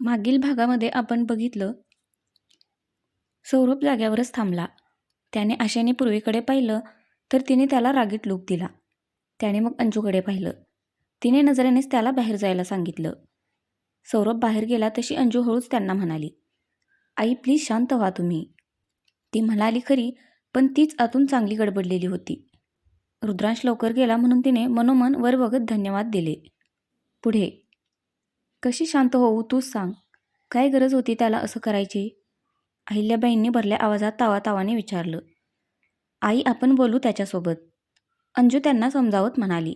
मागील भागामध्ये आपण बघितलं सौरभ जाग्यावरच थांबला. त्याने आशेने पूर्वीकडे पाहिलं तर तिने त्याला रागीट लूक दिला. त्याने मग अंजूकडे पाहिलं. तिने नजरेनेच त्याला बाहेर जायला सांगितलं. सौरभ बाहेर गेला तशी अंजू हळूच त्यांना म्हणाली आई प्लीज शांत व्हा तुम्ही. ती म्हणाली खरी पण तीच आतून चांगली गडबडलेली होती. रुद्रांश लवकर गेला म्हणून तिने मनोमन वर बघत धन्यवाद दिले. पुढे कशी शांत होऊ तूच सांग. काय गरज होती त्याला असं करायची? अहिल्याबाईंनी भरल्या आवाजात तावातावाने विचारलं. आई आपण बोलू त्याच्यासोबत. अंजू त्यांना समजावत म्हणाली.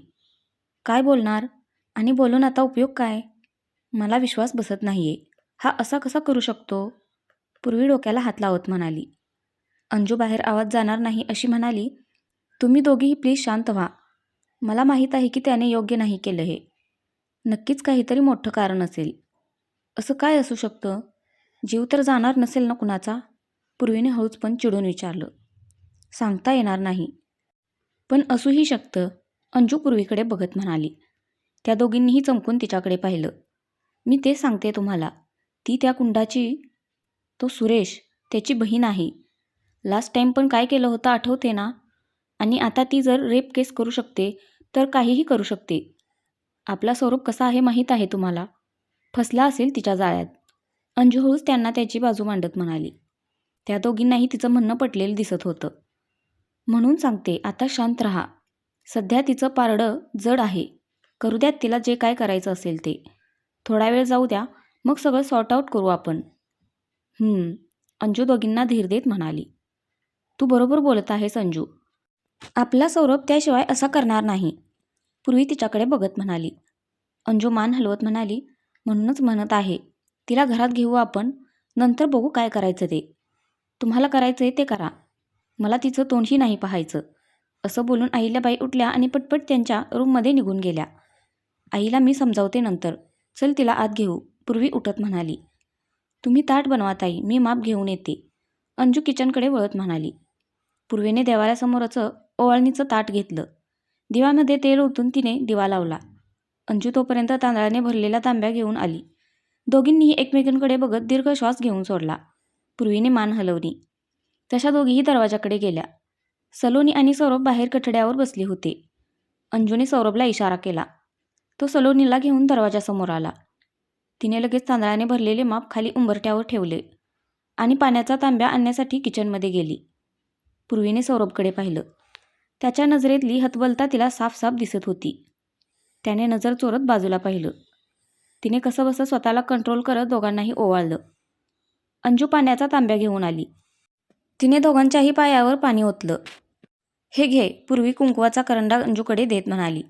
काय बोलणार? आणि बोलून आता उपयोग काय? मला विश्वास बसत नाहीये. हा असा कसा करू शकतो? पूर्वी डोक्याला हात लावत म्हणाली. अंजू बाहेर आवाज जाणार नाही अशी म्हणाली तुम्ही दोघीही प्लीज शांत व्हा. मला माहीत आहे की त्याने योग्य नाही केलं हे. नक्कीच काहीतरी मोठं कारण असेल. असं काय असू शकतं? जीव तर जाणार नसेल ना कुणाचा? पूर्वीने हळूच पण चिडून विचारलं. सांगता येणार नाही. पण असूही शकतं अंजू पूर्वीकडे बघत म्हणाली. त्या दोघींनीही चमकून तिच्याकडे पाहिलं. मी ते सांगते तुम्हाला. ती त्या कुंडाची तो सुरेश त्याची बहीण आहे. लास्ट टाईम पण काय केलं होतं आठवते ना? आणि आता ती जर रेप केस करू शकते तर काहीही करू शकते. आपला स्वरूप कसा आहे माहीत आहे तुम्हाला? फसला असेल तिच्या जाळ्यात. अंजू हळूच त्यांना त्याची बाजू मांडत म्हणाली. त्या दोघींनाही तिचं म्हणणं पटलेलं दिसत होतं. म्हणून सांगते आता शांत राहा. सध्या तिचं पारडं जड आहे. करू द्यात तिला जे काय करायचं असेल ते. थोडा वेळ जाऊ द्या. मग सगळं सॉर्ट आऊट करू आपण. अंजू दोघींना धीर देत म्हणाली. तू बरोबर बोलत आहेस अंजू. आपला सौरभ त्याशिवाय असा करणार नाही. पूर्वी तिच्याकडे बघत म्हणाली. अंजू मान हलवत म्हणाली म्हणूनच म्हणत आहे. तिला घरात घेऊ आपण. नंतर बघू काय करायचं ते. तुम्हाला करायचं आहे ते करा. मला तिचं तोंडही नाही पाहायचं. असं बोलून अहिल्याबाई उठल्या आणि पटपट त्यांच्या रूममध्ये निघून गेल्या. आईला मी समजावते नंतर. चल तिला आत घेऊ. पूर्वी उठत म्हणाली. तुम्ही ताट बनवा ताई. मी माप घेऊन येते. अंजू किचनकडे वळत म्हणाली. पूर्वीने देवाऱ्यासमोरचं ओवाळणीचं ताट घेतलं. दिवामध्ये तेल ओतून तिने दिवा लावला. अंजू तोपर्यंत तांदळाने भरलेला तांब्या घेऊन आली. दोघींनीही एकमेकांकडे बघत दीर्घ श्वास घेऊन सोडला. पूर्वीने मान हलवली. तशा दोघीही दरवाजाकडे गेल्या. सलोनी आणि सौरभ बाहेर कठड्यावर बसले होते. अंजूने सौरभला इशारा केला. तो सलोनीला घेऊन दरवाजासमोर आला. तिने लगेच तांदळाने भरलेले माप खाली उंबरट्यावर ठेवले आणि पाण्याचा तांब्या आणण्यासाठी किचनमध्ये गेली. पूर्वीने सौरभकडे पाहिलं. त्याच्या नजरेतली हतबलता तिला साफसाफ दिसत होती. त्याने नजर चोरत बाजूला पाहिलं. तिने कसंबसं स्वतःला कंट्रोल करत दोघांनाही ओवाळलं. अंजू पाण्याचा तांब्या घेऊन आली. तिने दोघांच्याही पायावर पाणी ओतलं. हे घे पूर्वी कुंकवाचा करंडा अंजूकडे देत म्हणाली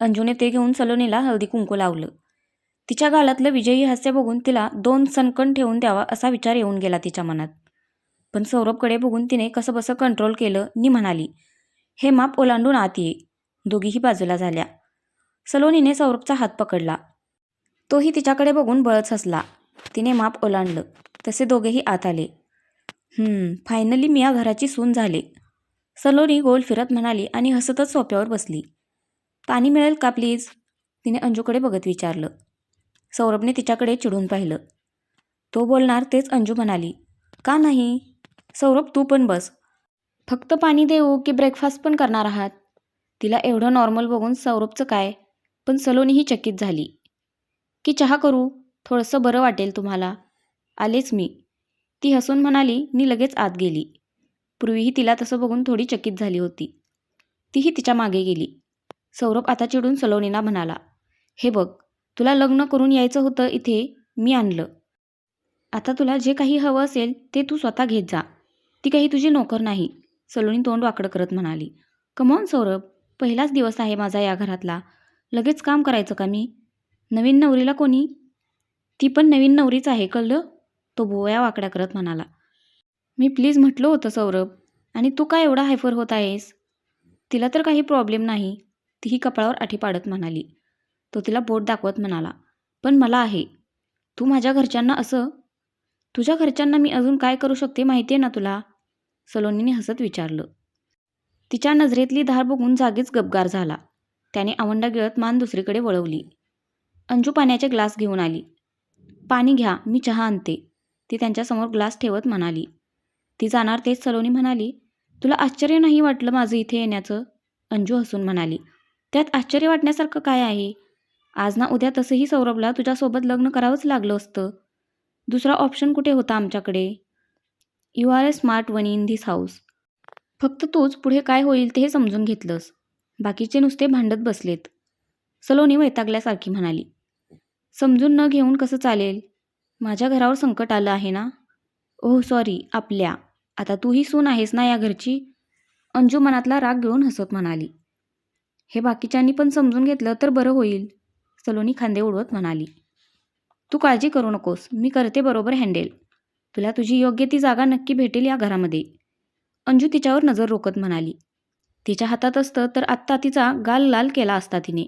अंजूने ते घेऊन सलोनीला हळदी कुंकू लावलं. तिच्या गालातलं विजयी हास्य बघून तिला दोन सनकण ठेवून द्यावा असा विचार येऊन गेला तिच्या मनात. पण सौरभकडे बघून तिने कसंबसं कंट्रोल केलं नि म्हणाली हे माप ओलांडून आत ये. दोघीही बाजूला झाल्या. सलोनीने सौरभचा हात पकडला. तोही तिच्याकडे बघून बळच हसला. तिने माप ओलांडलं. तसे दोघेही आत आले. फायनली मी या घराची सून झाले. सलोनी गोल फिरत म्हणाली आणि हसतच सोप्यावर बसली. पाणी मिळेल का प्लीज? तिने अंजूकडे बघत विचारलं. सौरभने तिच्याकडे चिडून पाहिलं. तो बोलणार तेच अंजू म्हणाली. का नाही? सौरभ तू पण बस. फक्त पाणी देऊ की ब्रेकफास्ट पण करणार आहात? तिला एवढं नॉर्मल बघून सौरभचं काय? पण सलोनीही चकित झाली. की चहा करू? थोडंसं बरं वाटेल तुम्हाला. आलेच मी. ती हसून म्हणाली नी लगेच आत गेली. पूर्वीही तिला तसं बघून थोडी चकित झाली होती. तीही तिच्यामागे गेली. सौरभ आता चिडून सलोनीला म्हणाला हे बघ तुला लग्न करून यायचं होतं इथे मी आणलं. आता तुला जे काही हवं असेल ते तू स्वतः घेत जा. ती काही तुझी नोकर नाही. सलोनी तोंड वाकडं करत म्हणाली कमॉन सौरभ पहिलाच दिवस आहे माझा या घरातला. लगेच काम करायचं का मी? नवीन नवरीला कोणी? ती पण नवीन नवरीच आहे कळलं? तो भोवया वाकड्या करत म्हणाला मी प्लीज म्हटलं होतं सौरभ आणि तू काय एवढा हायफर होत आहेस? तिला तर काही प्रॉब्लेम नाही. तीही कपाळावर आठी पाडत म्हणाली. तो तिला बोट दाखवत म्हणाला पण मला आहे. तू माझ्या घरच्यांना असं? तुझ्या घरच्यांना मी अजून काय करू शकते माहिती आहे ना तुला? सलोनीने हसत विचारलं. तिच्या नजरेतली धार बघून जागीच गबगार झाला. त्याने आवंडा गिळत मान दुसरीकडे वळवली. अंजू पाण्याचे ग्लास घेऊन आली. पाणी घ्या मी चहा आणते. ती त्यांच्यासमोर ग्लास ठेवत म्हणाली. ती जाणार तेच सलोनी म्हणाली. तुला आश्चर्य नाही वाटलं माझं इथे येण्याचं? अंजू हसून म्हणाली. त्यात आश्चर्य वाटण्यासारखं काय आहे? आज ना उद्या तसंही सौरभला तुझ्यासोबत लग्न करावंच लागलं असतं. दुसरा ऑप्शन कुठे होता आमच्याकडे? You are a smart one in this house फक्त तूच पुढे काय होईल ते समजून घेतलंस. बाकीचे नुसते भांडत बसलेत. सलोनी वैतागल्यासारखी म्हणाली. समजून न घेऊन कसं चालेल? माझ्या घरावर संकट आलं आहे ना? ओह सॉरी आपल्या. आता तूही सून आहेस ना या घरची? अंजू मनातला राग घेऊन हसत म्हणाली. हे बाकीच्यांनी पण समजून घेतलं तर बरं होईल. सलोनी खांदे उडवत म्हणाली. तू काळजी करू नकोस. मी करते बरोबर हँडेल तुला तुझी योग्य ती जागा नक्की भेटेल या घरामध्ये. अंजू तिच्यावर नजर रोखत म्हणाली. तिच्या हातात असतं तर आत्ता तिचा गाल लाल केला असता तिने.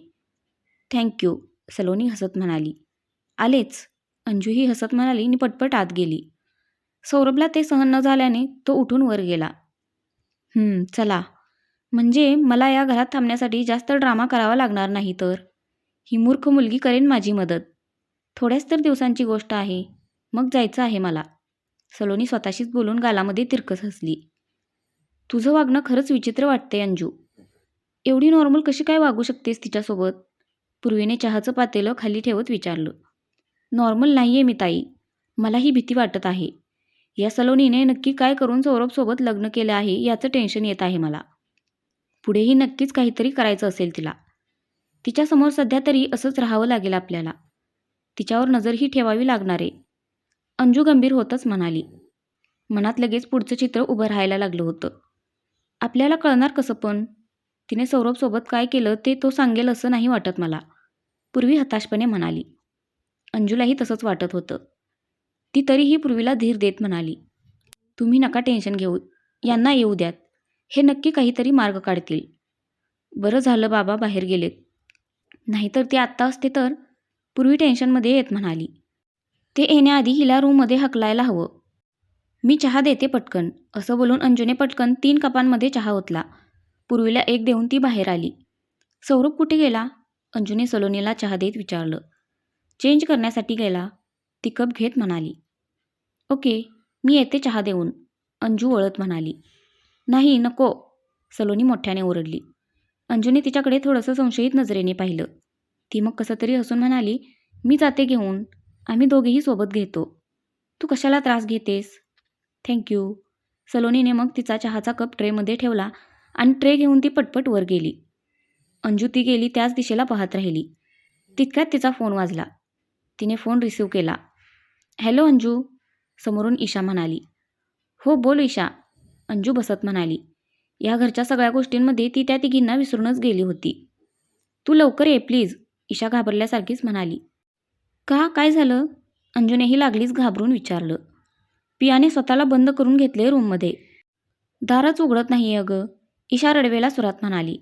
थँक्यू सलोनी हसत म्हणाली. आलेच. अंजूही हसत म्हणाली आणि पटपट आत गेली. सौरभला ते सहन न झाल्याने तो उठून वर गेला. चला. म्हणजे मला या घरात थांबण्यासाठी जास्त ड्रामा करावा लागणार नाही तर? ही मूर्ख मुलगी करेन माझी मदत. थोड्याच तर दिवसांची गोष्ट आहे. मग जायचं आहे मला. सलोनी स्वतःशीच बोलून गालामध्ये तिरकस हसली. तुझं वागणं खरंच विचित्र वाटतंय अंजू. एवढी नॉर्मल कशी काय वागू शकतेस तिच्यासोबत? पूर्वीने चहाचं पातेलं खाली ठेवत विचारलं. नॉर्मल नाही आहे मी ताई. मलाही भीती वाटत आहे. या सलोनीने नक्की काय करून सौरभसोबत लग्न केलं आहे याचं टेन्शन येत आहे मला. पुढेही नक्कीच काहीतरी करायचं असेल तिला. तिच्यासमोर सध्या तरी असंच राहावं लागेल आपल्याला. तिच्यावर नजरही ठेवावी लागणार आहे. अंजू गंभीर होतच म्हणाली. मनात लगेच पुढचं चित्र उभं राहायला लागलं होतं. आपल्याला कळणार कसं पण? तिने सौरभसोबत काय केलं ते तो सांगेल असं नाही वाटत मला. पूर्वी हताशपणे म्हणाली. अंजूलाही तसंच वाटत होतं. ती तरीही पूर्वीला धीर देत म्हणाली. तुम्ही नका टेन्शन घेऊ. यांना येऊ द्यात. हे नक्की काहीतरी मार्ग काढतील. बरं झालं बाबा बाहेर गेलेत. नाहीतर ते आत्ता असते तर? पूर्वी टेन्शनमध्ये येत म्हणाली. ते येण्याआधी हिला रूममध्ये हकलायला हवं. मी चहा देते पटकन असं बोलून अंजूने पटकन तीन कपांमध्ये चहा ओतला. पूर्वीला एक देऊन ती बाहेर आली. सौरभ कुठे गेला? अंजूने सलोनीला चहा देत विचारलं. चेंज करण्यासाठी गेला ती कप घेत म्हणाली. ओके मी येते चहा देऊन अंजू वळत म्हणाली. नाही नको सलोनी मोठ्याने ओरडली. अंजूने तिच्याकडे थोडंसं संशयित नजरेने पाहिलं. ती मग कसं तरी हसून म्हणाली मी जाते घेऊन. आम्ही दोघेही सोबत घेतो. तू कशाला त्रास घेतेस? थँक्यू सलोनीने मग तिचा चहाचा कप ट्रेमध्ये ठेवला आणि ट्रे घेऊन ती पटपट वर गेली. अंजू ती गेली त्याच दिशेला पाहत राहिली. तितक्यात तिचा फोन वाजला. तिने फोन रिसीव केला. हॅलो अंजू. समोरून ईशा म्हणाली. हो बोल ईशा. अंजू बसत म्हणाली. या घरच्या सगळ्या गोष्टींमध्ये ती त्या तिघींना विसरूनच गेली होती. तू लवकर ये प्लीज. ईशा घाबरल्यासारखीच म्हणाली. का? काय झालं? अंजूनेही लागलीच घाबरून विचारलं. पियाने स्वतःला बंद करून घेतले रूममध्ये. दारच उघडत नाही अगं. ईशा रडवेला सुरात म्हणाली.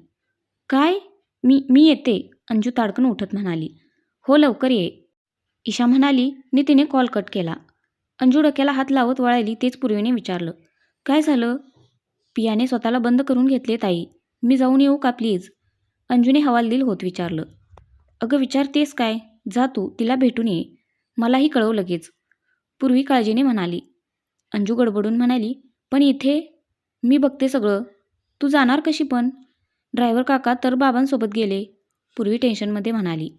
काय? मी मी येते अंजू ताडकन उठत म्हणाली. हो लवकर ये. ईशा म्हणाली नि तिने कॉल कट केला. अंजू डोक्याला हात लावत वळाली तेच पूर्वीने विचारलं. काय झालं? पियाने स्वतःला बंद करून घेतले ताई. मी जाऊन येऊ का प्लीज? अंजूने हवालदिल होत विचारलं. अगं विचारतेस काय? जा तू तिला भेटून ये. मलाही कळव लगेच. पूर्वी काळजीने म्हणाली. अंजू गडबडून म्हणाली पण इथे मी बघते सगळं. तू जाणार कशी पण? ड्रायव्हर काका तर बाबांसोबत गेले. पूर्वी टेन्शनमध्ये म्हणाली.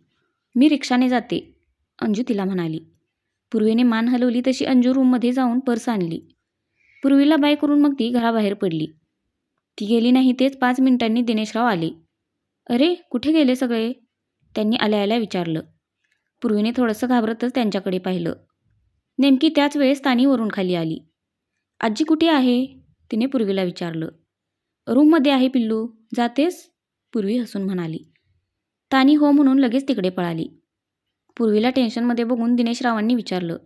मी रिक्षाने जाते अंजू तिला म्हणाली. पूर्वीने मान हलवली तशी अंजू रूममध्ये जाऊन पर्स आणली. पूर्वीला बाय करून मग ती घराबाहेर पडली. ती गेली नाही तेच पाच मिनिटांनी दिनेशराव आले. अरे कुठे गेले सगळे? त्यांनी आल्या आल्या विचारलं. पूर्वीने थोडंसं घाबरतच त्यांच्याकडे पाहिलं. नेमकी त्याच वेळेस तानी वरून खाली आली. आजी कुठे आहे? तिने पूर्वीला विचारलं. रूममध्ये आहे पिल्लू. जातेस? पूर्वी हसून म्हणाली. तानी हो म्हणून लगेच तिकडे पळाली. पूर्वीला टेन्शनमध्ये बघून दिनेश रावांनी विचारलं.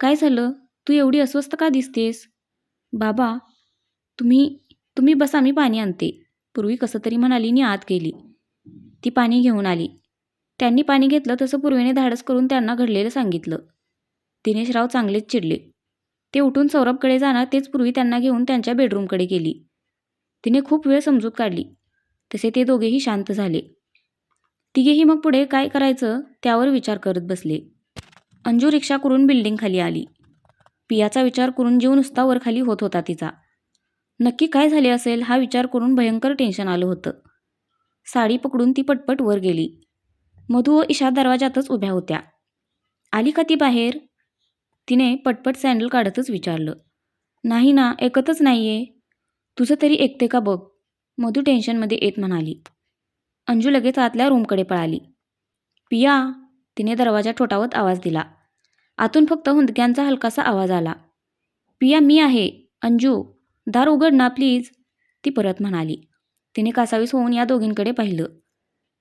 काय झालं? तू एवढी अस्वस्थ का दिसतेस? बाबा तुम्ही तुम्ही बसा मी पाणी आणते. पूर्वी कसं तरी म्हणाली आणि आत गेली. ती पाणी घेऊन आली. त्यांनी पाणी घेतलं तसं पूर्वीने धाडस करून त्यांना घडलेलं सांगितलं. दिनेशराव चांगलेच चिडले. ते उठून सौरभकडे जाणार तेच पूर्वी त्यांना घेऊन त्यांच्या बेडरूमकडे गेली. तिने खूप वेळ समजूत काढली. तसे ते दोघेही शांत झाले. तिघेही मग पुढे काय करायचं त्यावर विचार करत बसले. अंजू रिक्षा करून बिल्डिंगखाली आली. पियाचा विचार करून जीव नुसता वरखाली होत होता तिचा. नक्की काय झाले असेल हा विचार करून भयंकर टेन्शन आलं होतं. साडी पकडून ती पटपट वर गेली. मधू व ईशा दरवाजातच उभ्या होत्या. आली का ती बाहेर? तिने पटपट सँडल काढतच विचारलं. नाही ना ऐकतच आहे तुझं तरी ऐकते का बघ? मधू टेन्शनमध्ये येत म्हणाली. अंजू लगेच आतल्या रूमकडे पळाली. पिया तिने दरवाजा ठोठावत आवाज दिला. आतून फक्त हुंदक्यांचा हलकासा आवाज आला. पिया मी आहे. अंजू दार उघड ना प्लीज ती परत म्हणाली. तिने कासावीस होऊन या दोघींकडे पाहिलं.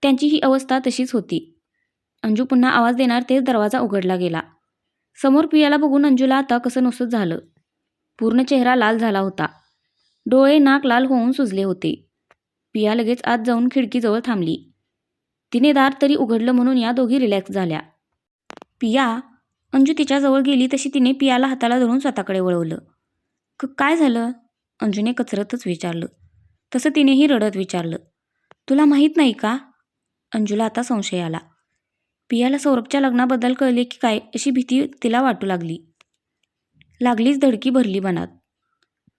त्यांची ही अवस्था तशीच होती. अंजू पुन्हा आवाज देणार तेच दरवाजा उघडला गेला. समोर पियाला बघून अंजूला आता कसं नसत झालं. पूर्ण चेहरा लाल झाला होता. डोळे नाक लाल होऊन सुजले होते. पिया लगेच आत जाऊन खिडकीजवळ थांबली. तिने दार तरी उघडलं म्हणून या दोघी रिलॅक्स झाल्या. पिया अंजू तिच्याजवळ गेली तशी तिने पियाला हाताला धरून स्वतःकडे वळवलं. क काय झालं? अंजूने कचरतच विचारलं. तसं तिनेही रडत विचारलं. तुला माहीत नाही का? अंजूला आता संशय आला. पियाला सौरभच्या लग्नाबद्दल कळले की काय अशी भीती तिला वाटू लागली. लागलीच धडकी भरली मनात.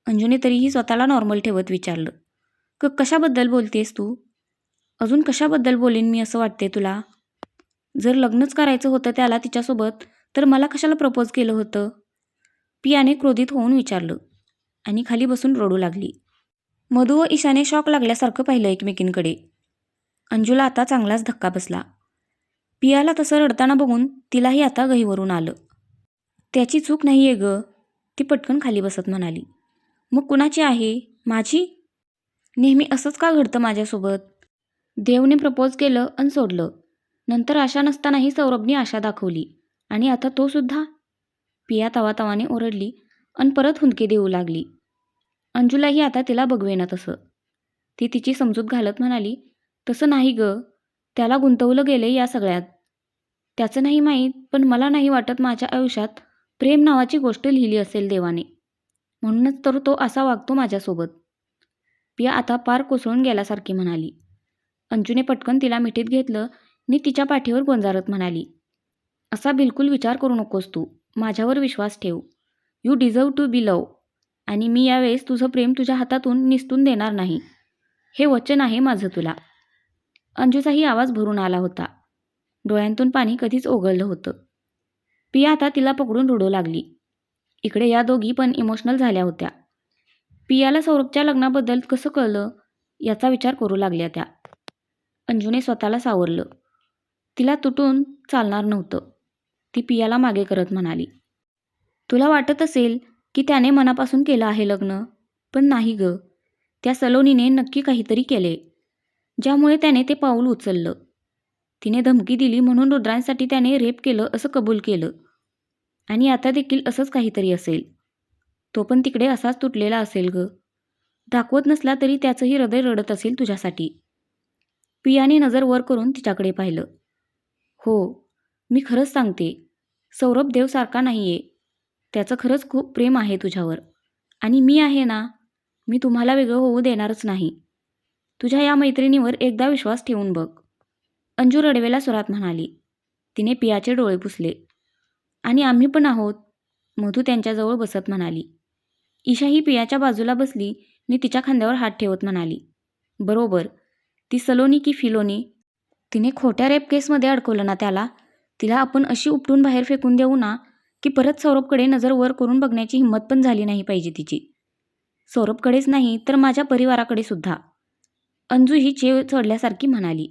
अंजूने तरीही स्वतःला नॉर्मल ठेवत विचारलं. क कशाबद्दल बोलतेस तू? अजून कशाबद्दल बोलेन मी असं वाटते तुला? जर लग्नच करायचं होतं त्याला तिच्यासोबत तर मला कशाला प्रपोज केलं होतं? पियाने क्रोधित होऊन विचारलं आणि खाली बसून रडू लागली. मधू व ईशाने शॉक लागल्यासारखं पाहिलं एकमेकींकडे. अंजूला आता चांगलाच धक्का बसला. पियाला तसं रडताना बघून तिलाही आता गहीवरून आलं. त्याची चूक नाही आहे ग. ती पटकन खाली बसत म्हणाली. मग कुणाची आहे? माझी? नेहमी असंच का घडतं माझ्यासोबत? देवने प्रपोज केलं आणि सोडलं. नंतर आशा नसतानाही सौरभने आशा दाखवली. आणि आता तो सुद्धा? पिया तवातवाने ओरडली आणि परत हुंदके देऊ लागली. अंजूलाही आता तिला बघवेना तसं. ती तिची समजूत घालत म्हणाली तसं नाही ग. त्याला गुंतवलं गेले या सगळ्यात. त्याचं नाही माहीत पण मला नाही वाटत माझ्या आयुष्यात प्रेम नावाची गोष्ट लिहिली असेल देवाने. म्हणूनच तर तो असा वागतो माझ्यासोबत. पिया आता पार कोसळून गेल्यासारखी म्हणाली. अंजूने पटकन तिला मिठीत घेतलं आणि तिच्या पाठीवर गोंजारत म्हणाली. असा बिलकुल विचार करू नकोस तू. माझ्यावर विश्वास ठेव. You deserve to be love. आणि मी यावेळेस तुझं प्रेम तुझ्या हातातून निसटून देणार नाही. हे वचन आहे माझं तुला. अंजूचाही आवाज भरून आला होता. डोळ्यांतून पाणी कधीच ओघळलं होतं. पिया आता तिला पकडून रडू लागली. इकडे या दोघी पण इमोशनल झाल्या होत्या. पियाला सौरभच्या लग्नाबद्दल कसं कळलं याचा विचार करू लागल्या त्या. अंजूने स्वतःला सावरलं. तिला तुटून चालणार नव्हतं. ती पियाला मागे करत म्हणाली तुला वाटत असेल की त्याने मनापासून केलं आहे लग्न पण नाही ग. त्या सलोनीने नक्की काहीतरी केले ज्यामुळे त्याने ते पाऊल उचललं. तिने धमकी दिली म्हणून रुद्रांसाठी त्याने रेप केलं असं कबूल केलं. आणि आता देखील असंच काहीतरी असेल. तो पण तिकडे असाच तुटलेला असेल ग. दाखवत नसला तरी त्याचंही हृदय रडत असेल तुझ्यासाठी. पियाने नजर वर करून तिच्याकडे पाहिलं. हो मी खरंच सांगते. सौरभ देवसारखा नाही आहे त्याचं खरंच खूप प्रेम आहे तुझ्यावर. आणि मी आहे ना मी तुम्हाला वेगळं होऊ देणारच नाही. तुझ्या या मैत्रिणीवर एकदा विश्वास ठेवून बघ. अंजू रडवेला स्वरात म्हणाली. तिने पियाचे डोळे पुसले. आणि आम्ही पण आहोत मधू त्यांच्याजवळ बसत म्हणाली. ईशा ही पियाच्या बाजूला बसली आणि तिच्या खांद्यावर हात ठेवत म्हणाली. बरोबर ती सलोनी की फिलोनी? तिने खोट्या रेप केसमध्ये अडकवलं ना त्याला? तिला आपण अशी उपटून बाहेर फेकून देऊ ना की परत सौरभकडे नजर वर करून बघण्याची हिंमत पण झाली नाही पाहिजे तिची. सौरभकडेच नाही तर माझ्या परिवाराकडे सुद्धा. अंजू ही चेव चढल्यासारखी म्हणाली.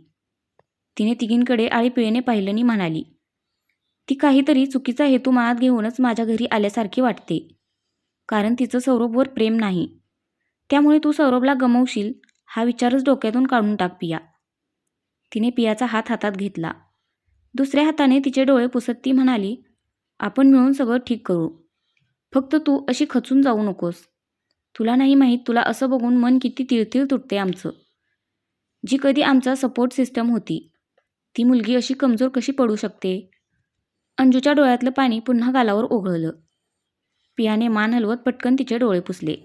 तिने तिघींकडे आळीपिळीने पाहिलंनी म्हणाली ती काहीतरी चुकीचा हेतू मनात घेऊनच माझ्या घरी आल्यासारखी वाटते. कारण तिचं सौरभवर प्रेम नाही. त्यामुळे तू सौरभला गमवशील हा विचारच डोक्यातून काढून टाक पिया. तिने पियाचा हात हातात घेतला. दुसऱ्या हाताने तिचे डोळे पुसत ती म्हणाली आपण मिळून सगळं ठीक करू. फक्त तू अशी खचून जाऊ नकोस. तुला नाही माहीत तुला असं बघून मन किती तिळतिळ तुटते आमचं. जी कधी आमचा सपोर्ट सिस्टम होती. ती मुलगी अशी कमजोर कशी पडू शकते? अंजूच्या डोळ्यातलं पाणी पुन्हा गालावर ओघळलं. पियाने मान हलवत पटकन तिचे डोळे पुसले.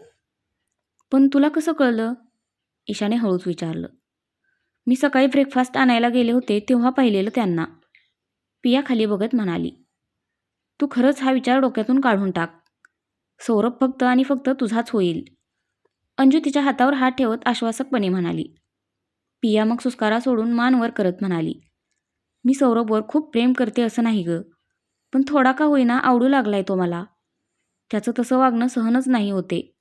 पण तुला कसं कळलं? ईशाने हळूच विचारलं. मी सकाळी ब्रेकफास्ट आणायला गेले होते तेव्हा पाहिलेलं त्यांना. पिया खाली बघत म्हणाली. तू खरंच हा विचार डोक्यातून काढून टाक. सौरभ फक्त आणि फक्त तुझाच होईल. अंजू तिच्या हातावर हात ठेवत आश्वासकपणे म्हणाली. पिया मग सुस्कारा सोडून मान वर करत म्हणाली. मी सौरभवर खूप प्रेम करते असं नाही ग. पण थोडा का होईना आवडू लागलाय तो मला. त्याचं तसं वागणं सहनच नाही होते.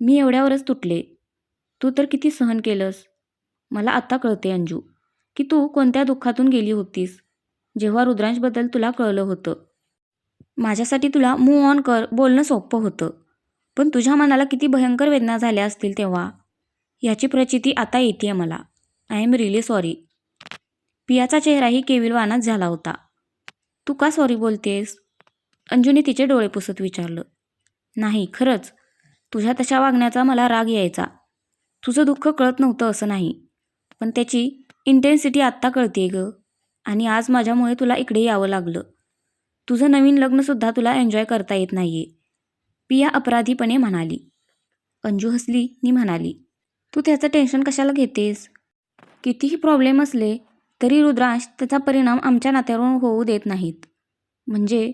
मी एवढ्यावरच तुटले. तू तर किती सहन केलंस? मला आत्ता कळते अंजू की तू कोणत्या दुःखातून गेली होतीस? जेव्हा रुद्रांशबद्दल तुला कळलं होतं. माझ्यासाठी तुला मूव ऑन कर बोलणं सोपं होतं. पण तुझ्या मनाला किती भयंकर वेदना झाल्या असतील तेव्हा. याची प्रचिती आता येते मला. आय एम रिली सॉरी पियाचा चेहराही केविलवानाच झाला होता. तू का सॉरी बोलतेस? अंजूने तिचे डोळे पुसत विचारलं. नाही खरंच. तुझ्या तशा वागण्याचा मला राग यायचा. तुझं दुःख कळत नव्हतं असं नाही. पण त्याची इंटेन्सिटी आत्ता कळते ग. आणि आज माझ्यामुळे तुला इकडे यावं लागलं. तुझं नवीन लग्नसुद्धा तुला एन्जॉय करता येत नाहीये. पिया अपराधीपणे म्हणाली. अंजू हसली नी म्हणाली तू त्याचं टेन्शन कशाला घेतेस? कितीही प्रॉब्लेम असले तरी रुद्रांश त्याचा परिणाम आमच्या नात्यावर होऊ देत नाहीत. म्हणजे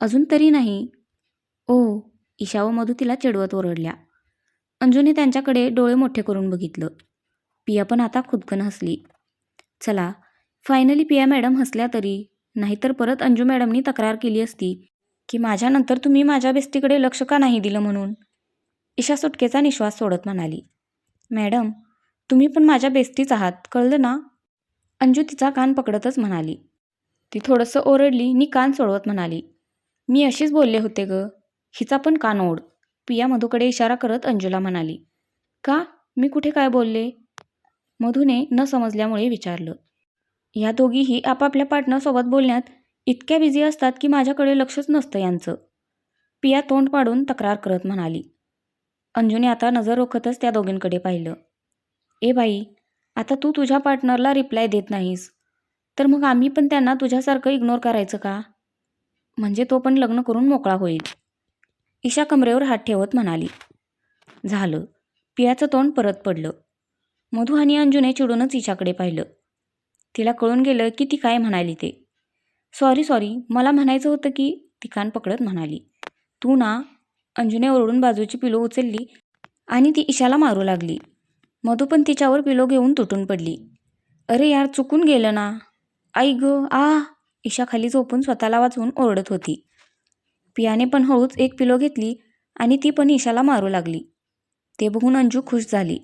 अजून तरी नाही. ओ ईशा व मधू तिला चिडवत ओरडल्या. अंजूने त्यांच्याकडे डोळे मोठे करून बघितलं. पिया पण आता खुदकन हसली. चला फायनली पिया मॅडम हसल्या तरी नाहीतर परत अंजू मॅडमनी तक्रार केली असती की माझ्यानंतर तुम्ही माझ्या बेस्टीकडे लक्ष का नाही दिलं म्हणून? ईशा सुटकेचा निश्वास सोडत म्हणाली. मॅडम तुम्ही पण माझ्या बेस्टीच आहात कळलं ना? अंजू तिचा कान पकडतच म्हणाली. ती थोडंसं ओरडली नी कान सोडवत म्हणाली. मी अशीच बोलले होते ग. हिचा पण कान ओढ. पिया मधूकडे इशारा करत अंजूला म्हणाली. का? मी कुठे काय बोलले? मधूने न समजल्यामुळे विचारलं. या दोघीही आपापल्या पार्टनरसोबत बोलण्यात इतक्या बिझी असतात की माझ्याकडे लक्षच नसतं यांचं. पिया तोंड पाडून तक्रार करत म्हणाली. अंजूने आता नजर रोखतच त्या दोघींकडे पाहिलं. ए बाई आता तू तुझ्या पार्टनरला रिप्लाय देत नाहीस. तर मग आम्ही पण त्यांना तुझ्यासारखं इग्नोर करायचं का? म्हणजे तो पण लग्न करून मोकळा होईल. ईशा कमरेवर हात ठेवत म्हणाली. झालं. पियाचं तोंड परत पडलं. मधू आणि अंजूने चिडूनच ईशाकडे पाहिलं. तिला कळून गेलं की ती काय म्हणाली ते. Sorry sorry. मला म्हणायचं होतं की ती कान पकडत म्हणाली. तू ना अंजूने ओरडून बाजूची पिलो उचलली आणि ती ईशाला मारू लागली. मधू पण तिच्यावर पिलो घेऊन तुटून पडली. अरे यार चुकून गेलं ना. आई ग आ. ईशा खाली झोपून स्वतःला वाचवून ओरडत होती. पियाने पण हळूच एक पिलो घेतली आणि ती पण ईशाला मारू लागली. ते बघून अंजू खुश झाली.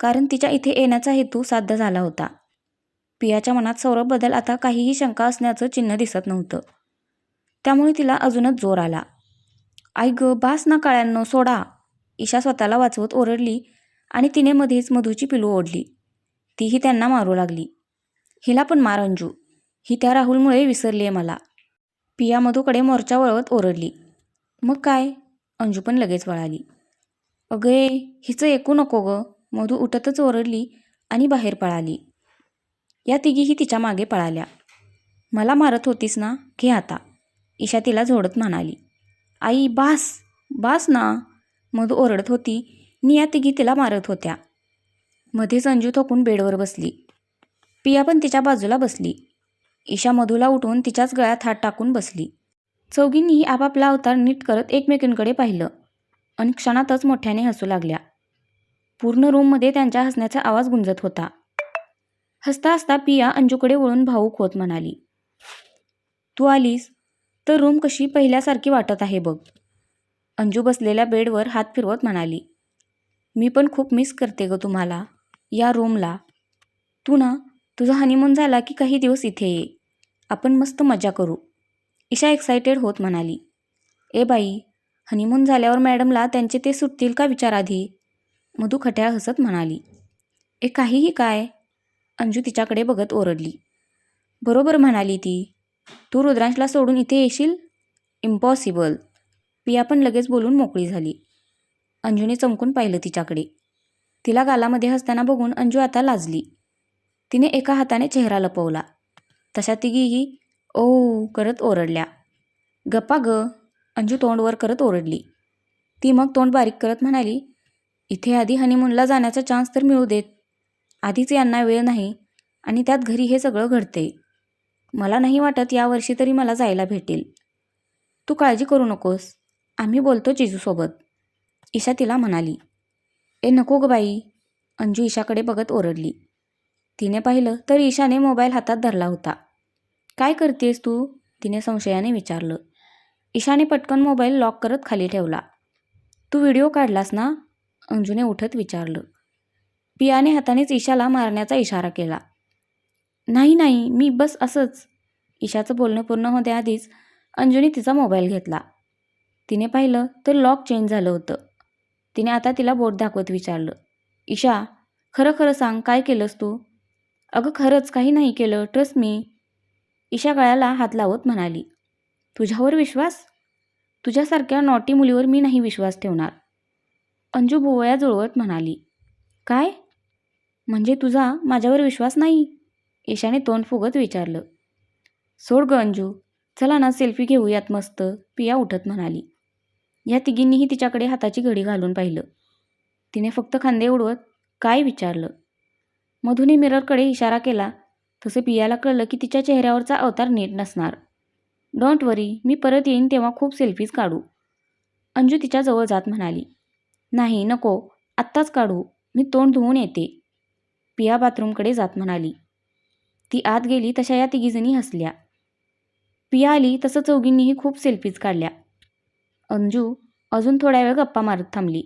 कारण तिच्या इथे येण्याचा हेतू साध्य झाला होता. पियाच्या मनात सौरभबद्दल आता काहीही शंका असण्याचं चिन्ह दिसत नव्हतं. त्यामुळे तिला अजूनच जोर आला. आई ग बास ना काळ्यांनो सोडा. ईशा स्वतःला वाचवत ओरडली आणि तिने मध्येच मधूची पिलू ओढली. तीही त्यांना मारू लागली. हिला पण मार अंजू. ही त्या राहुलमुळे विसरली आहे मला. पिया मधूकडे मोर्चा वळवत ओरडली. मग काय? अंजू पण लगेच वळाली. अगे हिचं ऐकू नको ग. मधू उठतच ओरडली आणि बाहेर पळाली. या तिघीही तिच्यामागे पळाल्या. मला मारत होतीस ना? घे आता. ईशा तिला झोडत म्हणाली. आई बास बास ना. मधू ओरडत होती. निया तिघी तिला मारत होत्या. मध्येच अंजू थोकून बेडवर बसली. पिया पण तिच्या बाजूला बसली. ईशा मधूला उठून तिच्याच गळ्यात हात टाकून बसली. चौघींनीही आपापला अवतार नीट करत एकमेकींकडे पाहिलं आणि क्षणातच मोठ्याने हसू लागल्या. पूर्ण रूममध्ये त्यांच्या हसण्याचा आवाज गुंजत होता. हसता हसता पिया अंजूकडे वळून भाऊक होत म्हणाली तू आलीस? तर रूम कशी पहिल्यासारखी वाटत आहे बघ. अंजू बसलेल्या बेडवर हात फिरवत म्हणाली मी पण खूप मिस करते ग तुम्हाला या रूमला. तू ना तुझा हनीमून झाला की काही दिवस इथे ये. आपण मस्त मजा करू. ईशा एक्सायटेड होत म्हणाली ए बाई हनीमून झाल्यावर मॅडमला त्यांचे ते सुटतील का विचार आधी मधू खट्याळ हसत म्हणाली ए काहीही काय? अंजू तिच्याकडे बघत ओरडली बरोबर म्हणाली ती. तू रुद्रांशला सोडून इथे येशील? इम्पॉसिबल पिया पण लगेच बोलून मोकळी झाली. अंजूने चमकून पाहिलं तिच्याकडे. तिला गालामध्ये हसताना बघून अंजू आता लाजली. तिने एका हाताने चेहरा लपवला. तशा तिघीही ओ करत ओरडल्या. गप्पा ग. अंजू तोंडवर करत ओरडली. ती मग तोंड बारीक करत म्हणाली इथे आधी हनीमूनला जाण्याचा चान्स तर मिळू देत. आधीच यांना वेळ नाही आणि त्यात घरी हे सगळं घडते मला नाही वाटत यावर्षी तरी मला जायला भेटेल तू काळजी करू नकोस. आम्ही बोलतो जिजूसोबत. ईशा तिला म्हणाली. ए नको ग बाई. अंजू ईशाकडे बघत ओरडली. तिने पाहिलं तर ईशाने मोबाईल हातात धरला होता. काय करतेस तू? तिने संशयाने विचारलं. ईशाने पटकन मोबाईल लॉक करत खाली ठेवला. तू व्हिडिओ काढलास ना? अंजूने उठत विचारलं. पियाने हातानेच ईशाला मारण्याचा इशारा केला. नाही नाही मी बस असंच. ईशाचं बोलणं पूर्ण होण्याआधीच अंजूने तिचा मोबाईल घेतला. तिने पाहिलं तर लॉक चेंज झालं होतं. तिने आता तिला बोट दाखवत विचारलं. ईशा खरं खरं सांग काय केलंस तू? अगं खरंच काही नाही केलं ट्रस्ट मी ईशा गळ्याला हात लावत म्हणाली. तुझ्यावर विश्वास? तुझ्यासारख्या नॉटी मुलीवर मी नाही विश्वास ठेवणार. अंजू भुवया जुळवत म्हणाली. काय? म्हणजे तुझा माझ्यावर विश्वास नाही? ईशाने तोंड फुगत विचारलं. सोड ग अंजू चला ना सेल्फी घेऊयात मस्त पिया उठत म्हणाली. या तिघींनीही तिच्याकडे हाताची घडी घालून पाहिलं. तिने फक्त खांदे उडवत काय विचारलं? मधुने मिररकडे इशारा केला. तसे पियाला कळलं की तिच्या चेहऱ्यावरचा अवतार नीट नसणार. डोंट वरी मी परत येईन तेव्हा खूप सेल्फीज काढू. अंजू तिच्याजवळ जात म्हणाली. नाही नको आत्ताच काढू मी तोंड धुवून येते. पिया बाथरूमकडे जात म्हणाली. ती आत गेली तशा या तिघीजणी हसल्या. पिया आली तसं चौघींनीही खूप सेल्फीज काढल्या. अंजू अजून थोड्या वेळ गप्पा मारत थांबली.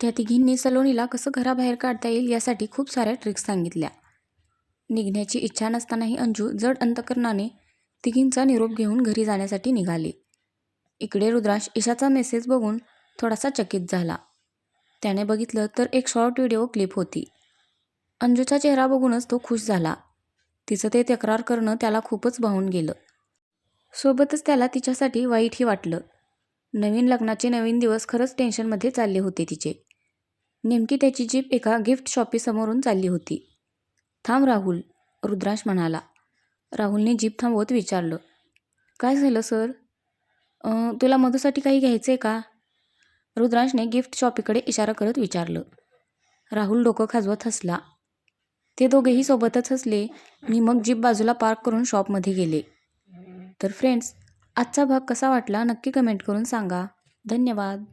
त्या तिघींनी सलोनीला कसं घराबाहेर काढता येईल यासाठी खूप साऱ्या ट्रिक्स सांगितल्या. निघण्याची इच्छा नसतानाही अंजू जड अंतकरणाने तिघींचा निरोप घेऊन घरी जाण्यासाठी निघाली. इकडे रुद्राश ईशाचा मेसेज बघून थोडासा चकित झाला. त्याने बघितलं तर एक शॉर्ट व्हिडिओ क्लिप होती. अंजूचा चेहरा बघूनच तो खुश झाला. तिचं ते तक्रार करणं त्याला खूपच भावून गेलं. सोबतच त्याला तिच्यासाठी वाईटही वाटलं. नवीन लग्नाचे नवीन दिवस खरंच टेन्शनमध्ये चालले होते तिचे. नेमकी त्याची जीप एका गिफ्ट शॉपीसमोरून चालली होती. थांब राहुल रुद्रांश म्हणाला. राहुलने जीप थांबवत विचारलं. काय झालं सर? तुला मधूसाठी काही घ्यायचं आहे का? रुद्रांशने गिफ्ट शॉपीकडे इशारा करत विचारलं. राहुल डोकं खाजवत हसला. ते दोघेही सोबतच हसले. आणि मग जीप बाजूला पार्क करून शॉपमध्ये गेले. तर फ्रेंड्स आजचा भाग कसा वाटला नक्की कमेंट करून सांगा. धन्यवाद.